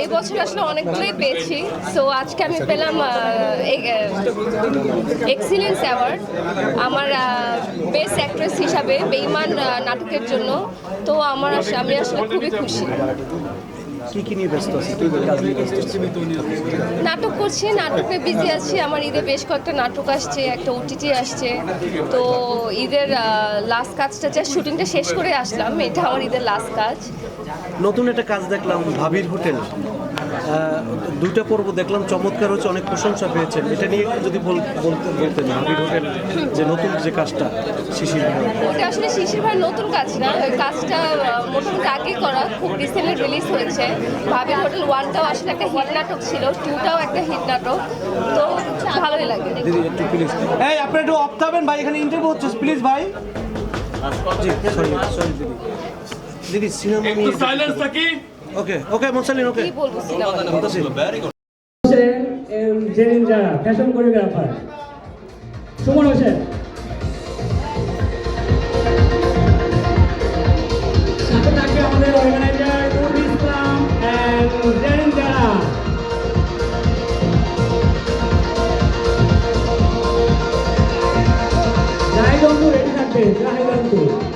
এই বছর আসলে অনেকগুলোই পেয়েছি। সো আজকে আমি পেলাম এক্সিলেন্স অ্যাওয়ার্ড আমার বেস্ট অ্যাক্ট্রেস হিসাবে বেইমান নাটকের জন্য। তো আমার আমি আসলে খুবই খুশি। কি কি নিয়ে ব্যস্ত আছে নাটক করছি নাটকে বিজি আছি। আমার ঈদে বেশ কয়েকটা নাটক আসছে একটা ওটিটি আসছে। তো ঈদের লাস্ট কাজটা যা শুটিংটা শেষ করে আসলাম। এটা আমার ঈদের লাস্ট কাজ। নতুন একটা কাজ দেখলাম ভাবির হোটেল। দুইটা পর্ব দেখলাম চমৎকার হচ্ছে অনেক প্রশংসা পেয়েছেন। এটা নিয়ে যদি বলতে বলতেন ভাবির হোটেল যে নতুন যে কাজটা শিশির ভাই। ওটা আসলে শিশির ভাই নতুন কাজ না। কাজটা মোটামুটি আগেই করা খুব রিসেন্টলি রিলিজ হয়েছে। ভাবির হোটেল ওয়ানটাও আসলে একটা হিট নাটক ছিল টুটাও একটা হিট নাটক। তো ভালোই লাগে দিদি একটু প্লিজ এই আপনি একটু অফ থাকবেন ভাই এখানে ইন্টারভিউ হচ্ছে প্লিজ ভাই। জি সরি সরি দিদি। দিদি সিনেমা নিয়ে সাইলেন্স থাকি। ওকে ওকে মোসালিন ওকে কি বলব সিনেমা হোসেন এম জেরিন যারা fashion choreographer Suman Hossain. traje blanco.